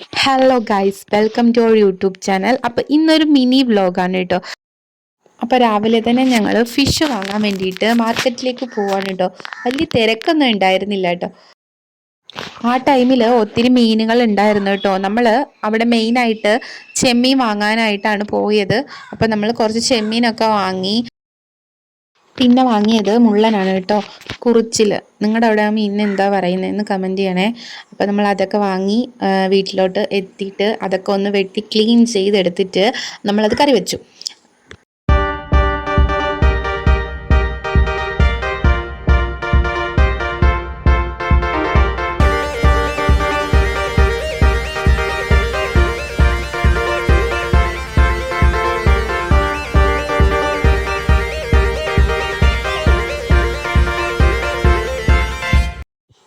Hello guys welcome to our YouTube channel അപ്പോൾ ഇന്നൊരു mini വ്ലോഗാണ് കേട്ടോ അപ്പോൾ രാവിലെ തന്നെ ഞങ്ങൾ ഫിഷ് വാങ്ങാൻ വേണ്ടിയിട്ട് മാർക്കറ്റിലേക്ക് പോവാണ് കേട്ടോ വലിയ തിരക്കൊന്നും ഉണ്ടായിരുന്നില്ല കേട്ടോ ആ ടൈമിൽ ഒത്തിരി മീനുകൾ ഉണ്ടായിരുന്നു കേട്ടോ നമ്മൾ അവിടെ മെയിനായിട്ട് ചെമ്മീൻ വാങ്ങാനായിട്ടാണ് പോയത്. അപ്പോൾ നമ്മൾ കുറച്ച് ചെമ്മീനൊക്കെ വാങ്ങി പിന്നെ വാങ്ങിയത് മുള്ളനാണ് കേട്ടോ കുറിച്ചിൽ നിങ്ങളുടെ അവിടെ മീനിന് എന്താ പറയുന്നതെന്ന് കമന്റ് ചെയ്യണേ. അപ്പോൾ നമ്മൾ അതൊക്കെ വാങ്ങി വീട്ടിലോട്ട് എത്തിയിട്ട് അതൊക്കെ ഒന്ന് വെട്ടി ക്ലീൻ ചെയ്തെടുത്തിട്ട് നമ്മളത് കറി വെച്ചു.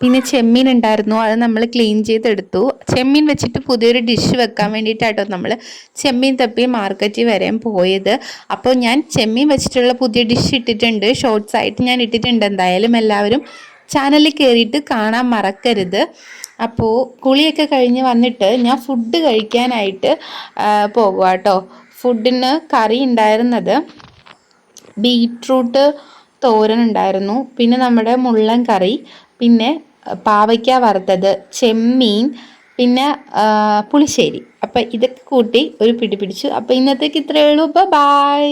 പിന്നെ ചെമ്മീൻ ഉണ്ടായിരുന്നു. അത് നമ്മൾ ക്ലീൻ ചെയ്തെടുത്തു. ചെമ്മീൻ വെച്ചിട്ട് പുതിയൊരു ഡിഷ് വെക്കാൻ വേണ്ടിയിട്ടാട്ടോ നമ്മൾ ചെമ്മീൻ തപ്പി മാർക്കറ്റിൽ വരെ പോയത്. അപ്പോൾ ഞാൻ ചെമ്മീൻ വെച്ചിട്ടുള്ള പുതിയ ഡിഷ് ഇട്ടിട്ടുണ്ട്. ഷോർട്സ് ആയിട്ട് ഞാൻ ഇട്ടിട്ടുണ്ട്. എന്തായാലും എല്ലാവരും ചാനലിൽ കയറിയിട്ട് കാണാൻ മറക്കരുത്. അപ്പോൾ കുളിയൊക്കെ കഴിഞ്ഞ് വന്നിട്ട് ഞാൻ ഫുഡ് കഴിക്കാനായിട്ട് പോകുക കേട്ടോ ഫുഡിന് കറി ഉണ്ടായിരുന്നത് ബീട്രൂട്ട് തോരൻ ഉണ്ടായിരുന്നു. പിന്നെ നമ്മുടെ മുള്ളൻ കറി. പിന്നെ പാവയ്ക്ക വറുത്തത് ചെമ്മീൻ പിന്നെ പുളിശ്ശേരി. അപ്പം ഇതൊക്കെ കൂട്ടി ഒരു പിടി പിടിച്ചു. അപ്പം ഇന്നത്തേക്ക് ഇത്രയേ ഉള്ളൂ. ബൈ